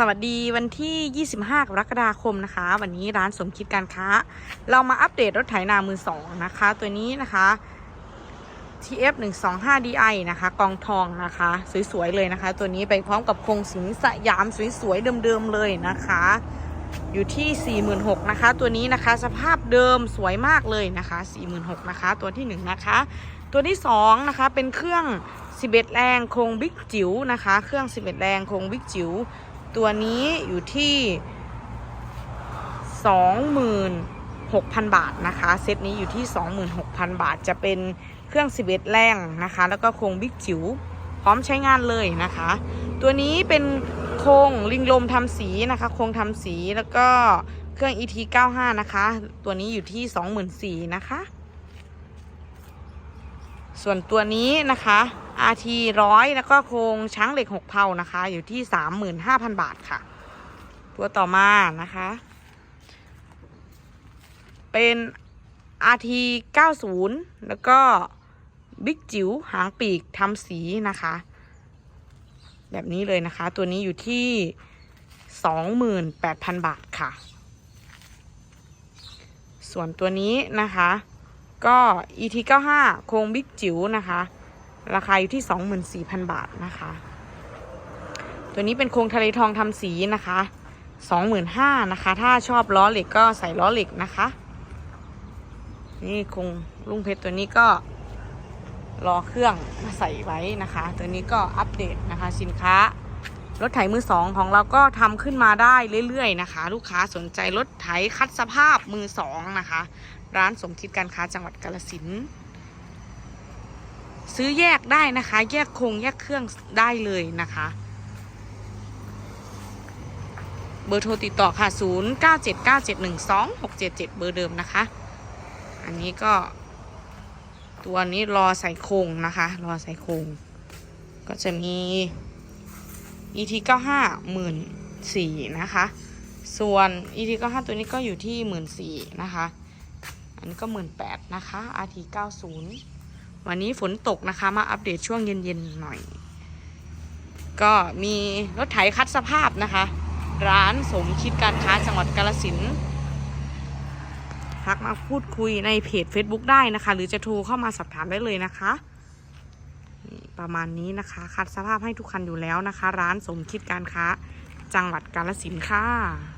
สวัสดีวันที่ 25 กรกฎาคมนะคะ วันนี้ร้านสมคิดการค้า เรามาอัปเดตรถไถนามือสองนะคะ ตัวนี้นะคะ TF 1 2 5 DI นะคะ กองทองนะคะ สวยๆเลยนะคะ ตัวนี้ไปพร้อมกับโครงสิงสยามสวยๆเดิมๆเลยนะคะ อยู่ที่ 46,000นะคะ ตัวนี้นะคะสภาพเดิมสวยมากเลยนะคะ 46,000นะคะ ตัวที่ 1 นะคะ ตัวที่ 2 นะคะเป็นเครื่อง 11 แรงโครงบิ๊กจิ๋วนะคะ เครื่อง 11 แรงโครงบิ๊กจิ๋ว ตัวนี้อยู่ที่ 26,000 บาทนะคะ เซตนี้อยู่ที่ 26,000 บาทจะเป็นเครื่อง 11 แรงนะคะ แล้วก็โครงบิ๊กจิ๋วพร้อมใช้งานเลยนะคะ ตัวนี้เป็นโครงลิงลมทำสีนะคะ โครงทำสีแล้วก็เครื่อง ET 95นะคะ ตัวนี้อยู่ที่ 24,000นะคะ ส่วนตัวนี้นะคะ RT ร้อยแล้วก็โครงช้างเหล็กหกเพานะคะ อยู่ที่35,000บาทค่ะ ตัวต่อมานะคะ เป็น RT 90แล้วก็บิ๊กจิ๋วหางปีกทำสีนะคะ แบบนี้เลยนะคะ ตัวนี้อยู่ที่28,000บาทค่ะ ส่วนตัวนี้นะคะ ก็ ET 95 โครงบิ๊กจิ๋วนะคะ ราคาอยู่ที่ 24,000 บาทนะคะ ตัวนี้เป็นโครงทะเลทองทำสีนะคะ 25,000นะคะ ถ้าชอบล้อเหล็กก็ใส่ล้อเหล็กนะคะ นี่โครงลุงเพชรตัวนี้ก็รอเครื่องมาใส่ไว้นะคะ ตัวนี้ก็อัปเดตนะคะ สินค้ารถไถมือสองของเราก็ทำขึ้นมาได้เรื่อยๆนะคะ ลูกค้าสนใจรถไถคัดสภาพมือสองนะคะ ร้านสมคิดการค้าจังหวัดกาลสินธุ์ ซื้อแยกได้นะคะ แยกโครงแยกเครื่องได้เลยนะคะ เบอร์โทรติดต่อค่ะ 0 9 7 9 7 1 2 6 7 7 เบอร์เดิมนะคะ อันนี้ก็ ตัวนี้รอใส่โครงนะคะ รอใส่โครงก็จะมี ET 95หมื่นสี่นะคะ ส่วน ET 95ตัวนี้ก็อยู่ที่หมื่นสี่นะคะ อันนี้ก็หมื่นแปดนะคะ RT 90 วันนี้ฝนตกนะคะมาอัปเดตช่วงเย็นๆหน่อย ก็มีรถไถคัดสภาพนะคะ ร้านสมคิดการค้าจังหวัดกาลสินทักมาพูดคุยในเพจ Facebook ได้นะคะ หรือจะโทรเข้ามาสอบถามได้เลยนะคะ ประมาณนี้นะคะ คัดสภาพให้ทุกคันอยู่แล้วนะคะ ร้านสมคิดการค้าจังหวัดกาลสินค่ะ